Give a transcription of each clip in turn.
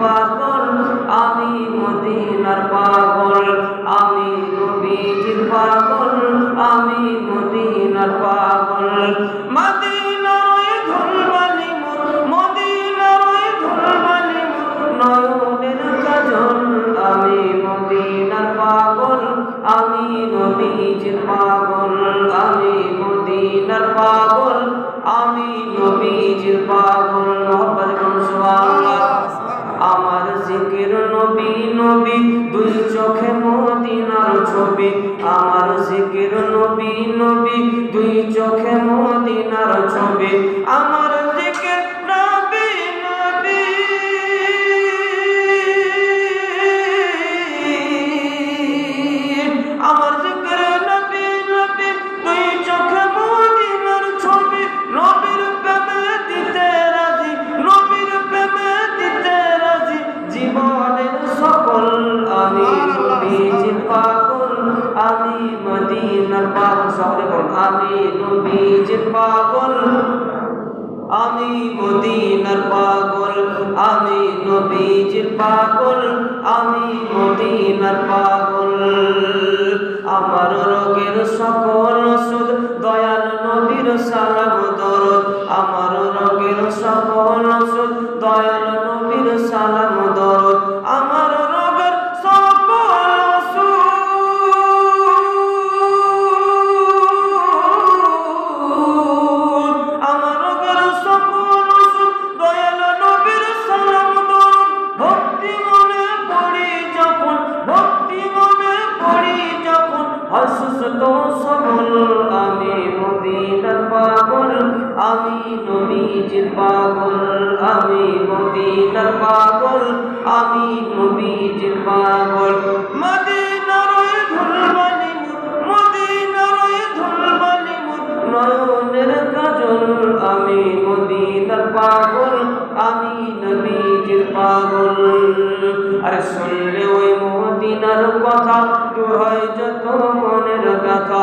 পাগল, আমি মদিনার পাগল, আমি নবীজির পাগল, আমি মদিনার পাগল। মদিনার ওই ধুলবালি আমি মদিনার পাগল, আমি নবীজির পাগল, আমি মদিনার পাগল, আমি নবীজির পাগল। মোহাম্মদ সুবহানাল্লাহ। আমার জিকির নবী নবী, দুই চোখে মদিনার ছবি। আমার জিকির নবী নবী, দুই চোখে মদিনার ছবি। আমার জিকির জীবনের সকল আমি নবীজির পাগল, আমি মদিনার পাগল সকলে বলুন, আমি নবীজির পাগল, আমি মদিনার পাগল, আমি নবীজির পাগল, আমি মদিনার পাগল। আমার রোগের সকল ওষুধ, দয়াল নবীর সালাম দরদ। আমার রোগের সকল ওষুধ, দয়াল নবীর সালাম মদিনার পাগল, আমি নবীজির পাগল, আমি মদিনার পাগল, আমি নবীজির পাগল। মদিনার মুর মদিনার ওই ধুলবালি নয়নের কাজল, আমি মদিনার পাগল, আমি নবীজির পাগল। আরে শুনলে ওই মদিনার কথা দূর হয় যত মনের ব্যথা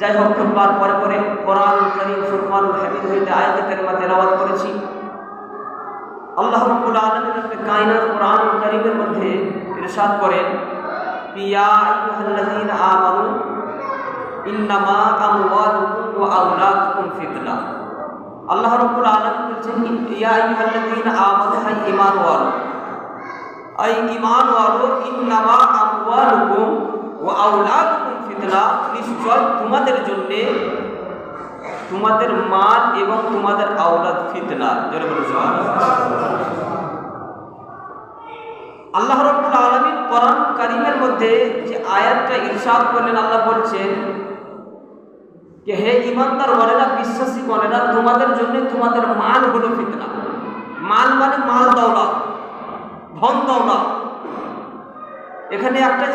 যাই হোক খুতবার পরে পরে কোরআন করিম ফুরকানুল হামিদ হইতে আয়াত কারিমা তেলাওয়াত করেছি আল্লাহ রাব্বুল আলামিন রব্বে কোরআন কারীমের মধ্যে ইরশাদ করেন ইয়া আইয়ুহাল্লাযীনা আমানু ইন্নামা আমওয়ালুকুম ওয়া আওলাদুকুম ফিতনা। আল্লাহ রাব্বুল আলামিন বলছেন ইয়া আইয়ুহাল্লাযীনা আমানু, হাই ঈমান ওয়ালো। আই ঈমান ওয়ালো, ইন্নামা আমওয়ালুকুম ওয়া আওলাদুকুম ফিতনা। নিশ্চয় তোমাদের জন্যে তোমাদের মাল এবং তোমাদের আওলাদ ফিতনা। জোরে বলুন আল্লাহ রাব্বুল আলামিন কোরআন কারীমের মধ্যে যে আয়াতটা ইরশাদ করলেন, আল্লাহ বলছেন যে হে ইমানদার বলেরা বিশ্বাসী বলেরা তোমাদের জন্য তোমাদের মাল হলো ফিতনা। মাল মানে মাল দৌলত, ধন দৌলত। এখানে একটা